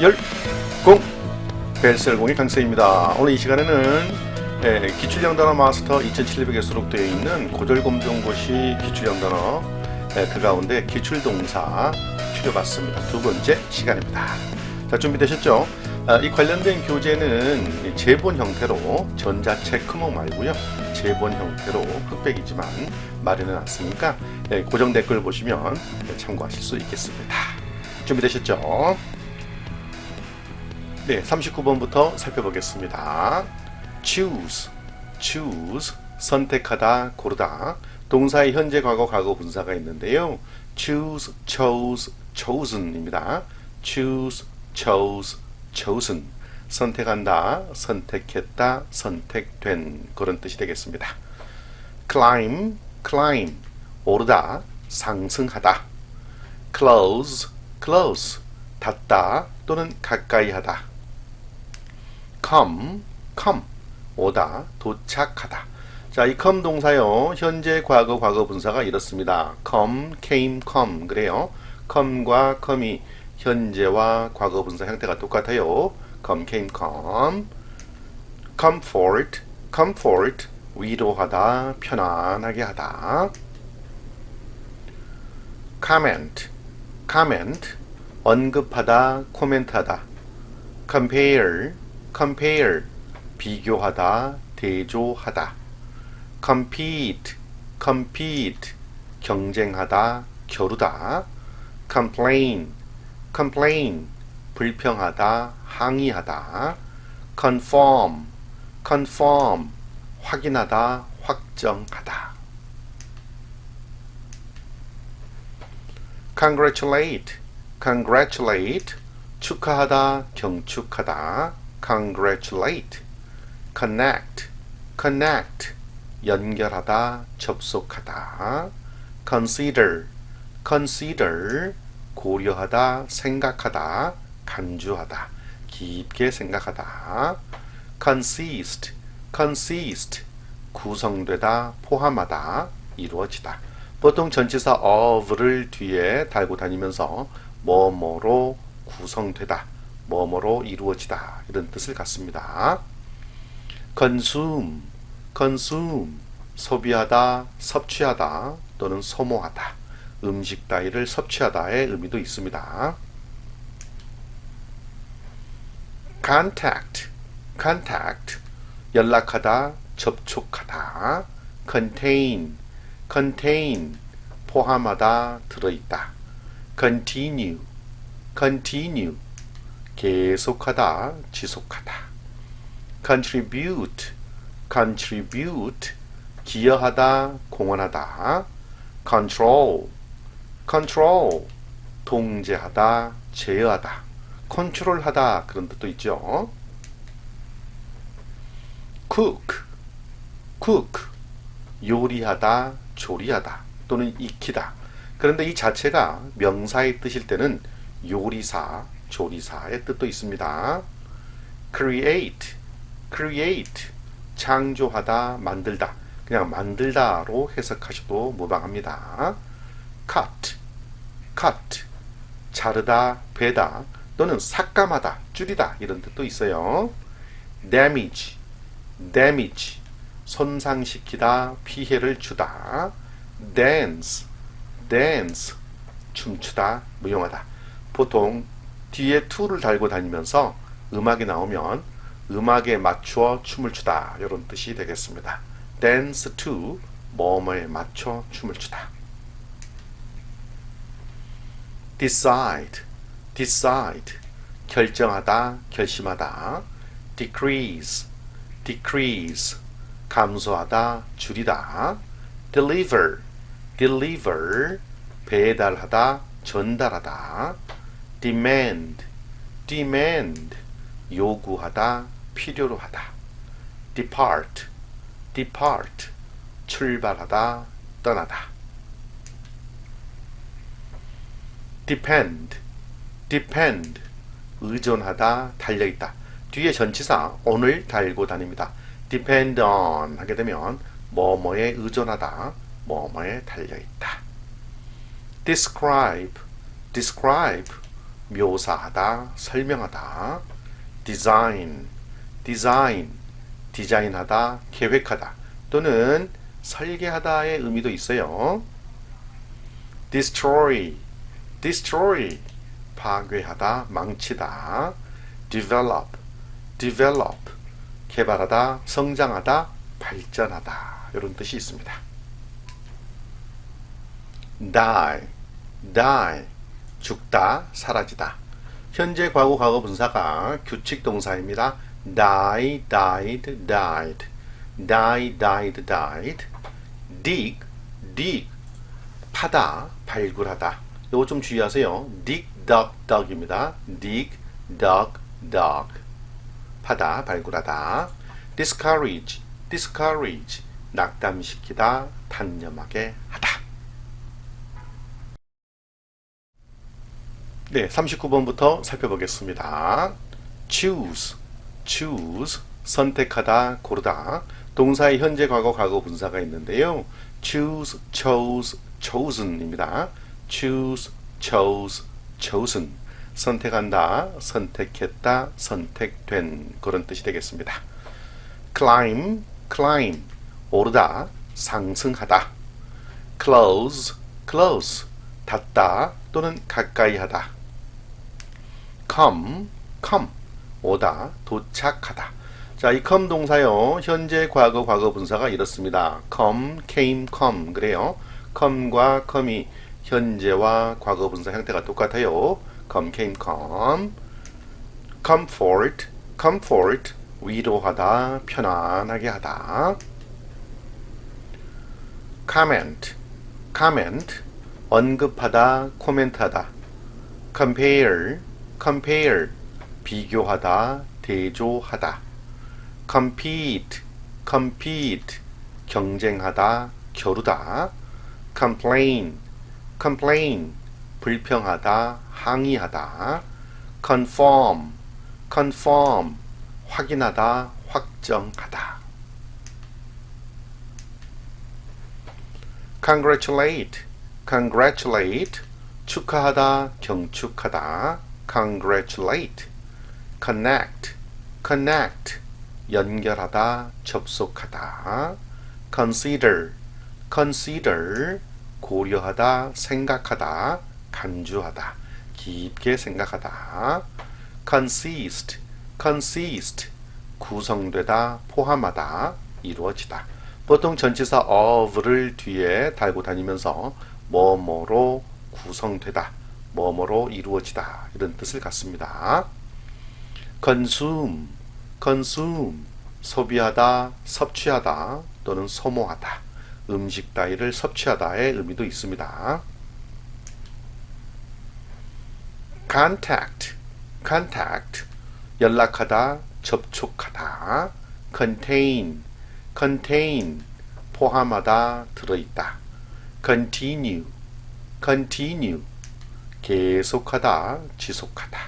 열공 벨셀공의 강세입니다. 오늘 이 시간에는 예, 기출형단어 마스터 2700에 수록되어 있는 고절검정고시 기출형단어 예, 그 가운데 기출동사 추려봤습니다. 두 번째 시간입니다. 자 준비되셨죠? 아, 이 관련된 교재는 제본 형태로 전자책科目 말고요. 제본 형태로 흑백이지만 마련해 놨으니까 예, 고정 댓글 보시면 예, 참고하실 수 있겠습니다. 준비되셨죠? 네, 39번부터 살펴보겠습니다. choose, choose, 선택하다, 고르다. 동사의 현재, 과거, 과거 분사가 있는데요. choose, chose, chosen입니다. choose, chose, chosen. 선택한다, 선택했다, 선택된 그런 뜻이 되겠습니다. climb, climb, 오르다, 상승하다. close, close, 닿다 또는 가까이 하다. Come, come, 오다, 도착하다. 자, 이 come 동사요. 현재, 과거, 과거 분사가 이렇습니다. come, came, come. 그래요. come과 come이 현재와 과거 분사 형태가 똑같아요. come, came, come. comfort, comfort. 위로하다, 편안하게 하다. comment, comment. 언급하다, 코멘트하다. compare, compare. 비교하다, 대조하다. compete, compete. 경쟁하다, 겨루다. complain, complain. 불평하다, 항의하다. conform, conform. 확인하다, 확정하다. congratulate, congratulate. 축하하다, 경축하다. Congratulate. connect, connect. 연결하다, 접속하다. consider, consider. 고려하다, 생각하다, 간주하다, 깊게 생각하다. consist, consist. 구성되다, 포함하다, 이루어지다. 보통 전치사 of를 뒤에 달고 다니면서 뭐뭐로 구성되다, 뭐뭐로 이루어지다 이런 뜻을 갖습니다. consume, consume 소비하다, 섭취하다 또는 소모하다, 음식 따위를 섭취하다의 의미도 있습니다. contact, contact 연락하다, 접촉하다. contain, contain 포함하다, 들어있다. continue, continue 계속하다, 지속하다. contribute, contribute 기여하다, 공헌하다. control, control 통제하다, 제어하다. 컨트롤하다 그런 뜻도 있죠. cook, cook 요리하다, 조리하다 또는 익히다. 그런데 이 자체가 명사의 뜻일 때는 요리사, 조리사의 뜻도 있습니다. create, create 창조하다, 만들다. 그냥 만들다로 해석하셔도 무방합니다. cut, cut 자르다, 베다 또는 삭감하다, 줄이다 이런 뜻도 있어요. damage, damage 손상시키다, 피해를 주다. dance, dance 춤추다, 무용하다. 보통 뒤에 to를 달고 다니면서 음악이 나오면 음악에 맞추어 춤을 추다 이런 뜻이 되겠습니다. dance to 뭐뭐에 맞춰 춤을 추다. decide, decide 결정하다, 결심하다. decrease, decrease 감소하다, 줄이다. deliver, deliver 배달하다, 전달하다. Demand, demand 요구하다, 필요로 하다. depart, depart 출발하다, 떠나다. depend, depend 의존하다, 달려있다. 뒤에 전치사 on을 달고 다닙니다. depend on 하게 되면 뭐뭐에 의존하다, 뭐뭐에 달려있다. describe, describe 묘사하다, 설명하다. design, design, 디자인하다, 계획하다 또는 설계하다의 의미도 있어요. destroy, destroy, 파괴하다, 망치다. develop, develop, 개발하다, 성장하다, 발전하다 이런 뜻이 있습니다. die, die, 죽다, 사라지다. 현재 과거 과거 분사가 규칙 동사입니다. die, died, died. die, died, died. dig, dig. 파다, 발굴하다. 이거 좀 주의하세요. dig, dug, dug입니다. dig, dug, dug. 파다, 발굴하다. discourage, discourage. 낙담시키다, 단념하게 하다. 네, 39번부터 살펴보겠습니다. choose, choose, 선택하다, 고르다. 동사의 현재, 과거, 과거 분사가 있는데요. choose, chose, chosen입니다. choose, chose, chosen. 선택한다, 선택했다, 선택된 그런 뜻이 되겠습니다. climb, climb, 오르다, 상승하다. close, close, 닿다 또는 가까이 하다. Come, come, 오다, 도착하다. 자, 이 come 동사요. 현재, 과거, 과거 분사가 이렇습니다. come, came, come. 그래요. come과 come이 현재와 과거 분사 형태가 똑같아요. come, came, come. comfort, comfort. 위로하다, 편안하게 하다. comment, comment. 언급하다, 코멘트하다. compare, compare. 비교하다, 대조하다. compete, compete. 경쟁하다, 겨루다. complain, complain. 불평하다, 항의하다. conform, conform. 확인하다, 확정하다. congratulate, congratulate. 축하하다, 경축하다. Congratulate. connect, connect. 연결하다, 접속하다. consider, consider. 고려하다, 생각하다, 간주하다. 깊게 생각하다. consist, consist. 구성되다, 포함하다, 이루어지다. 보통 전치사 of를 뒤에 달고 다니면서 뭐뭐로 구성되다, 뭐뭐로 이루어지다 이런 뜻을 갖습니다. consume, consume 소비하다, 섭취하다 또는 소모하다, 음식 따위를 섭취하다의 의미도 있습니다. contact, contact 연락하다, 접촉하다. contain, contain 포함하다, 들어있다. continue, continue 계속하다, 지속하다.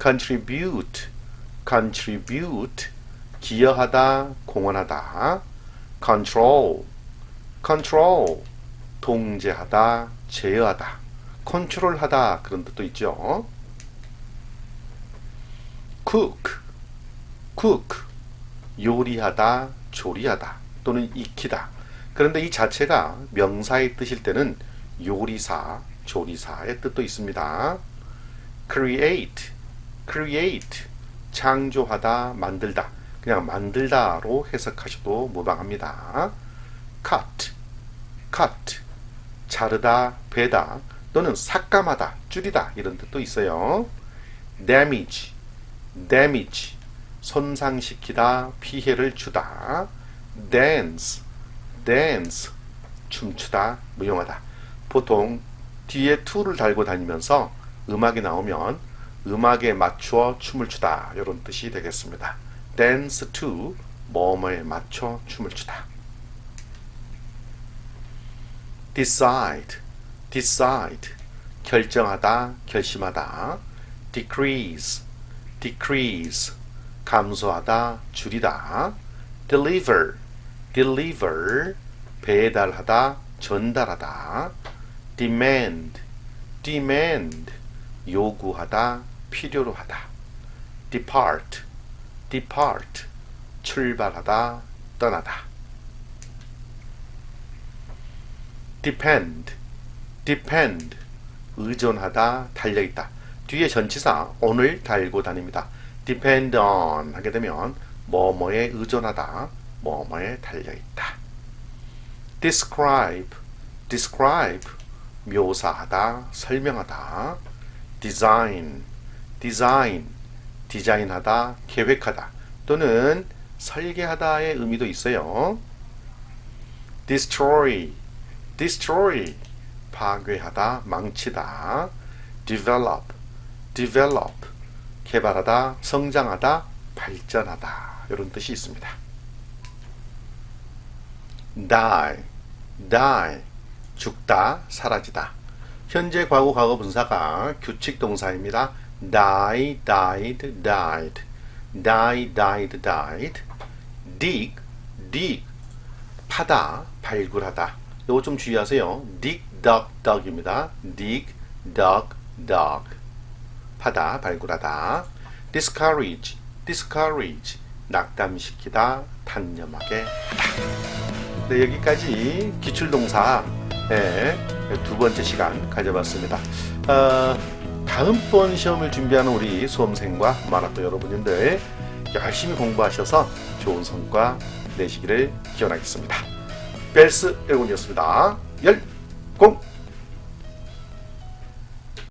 contribute, contribute 기여하다, 공헌하다. control, control 통제하다, 제어하다. 컨트롤하다 그런 뜻도 있죠. cook, cook 요리하다, 조리하다 또는 익히다. 그런데 이 자체가 명사의 뜻일 때는 요리사, 조리사의 뜻도 있습니다. create, create 창조하다, 만들다. 그냥 만들다로 해석하셔도 무방합니다. cut, cut 자르다, 베다 또는 삭감하다, 줄이다 이런 뜻도 있어요. damage, damage 손상시키다, 피해를 주다. dance, dance 춤추다, 무용하다. 보통 뒤에 to를 달고 다니면서 음악이 나오면 음악에 맞추어 춤을 추다 이런 뜻이 되겠습니다. dance to 뭐뭐에 맞춰 춤을 추다. decide, decide 결정하다, 결심하다. decrease, decrease 감소하다, 줄이다. deliver, deliver 배달하다, 전달하다. Demand, demand 요구하다, 필요로 하다. depart, depart, 출발하다, 떠나다. depend, depend, 의존하다, 달려있다. 뒤에 전치사 on을 달고 다닙니다. depend on 하게 되면 뭐뭐에 의존하다, 뭐뭐에 달려있다. describe, describe, 묘사하다, 설명하다. design, design, 디자인하다, 계획하다 또는 설계하다의 의미도 있어요. destroy, destroy, 파괴하다, 망치다. develop, develop, 개발하다, 성장하다, 발전하다 이런 뜻이 있습니다. die, die, 죽다, 사라지다. 현재 과거 과거 분사가 규칙 동사입니다. die, died, died. die, died, died. dig, dig. 파다, 발굴하다. 이거 좀 주의하세요. dig, dug, dug입니다. dig, dug, dug. 파다, 발굴하다. discourage, discourage. 낙담시키다, 단념하게 하다. 네, 여기까지 기출동사 예, 두 번째 시간 가져봤습니다. 어, 다음번 시험을 준비하는 우리 수험생과 만학도 여러분들 열심히 공부하셔서 좋은 성과 내시기를 기원하겠습니다. 벨스 여러분이었습니다. 열, 공!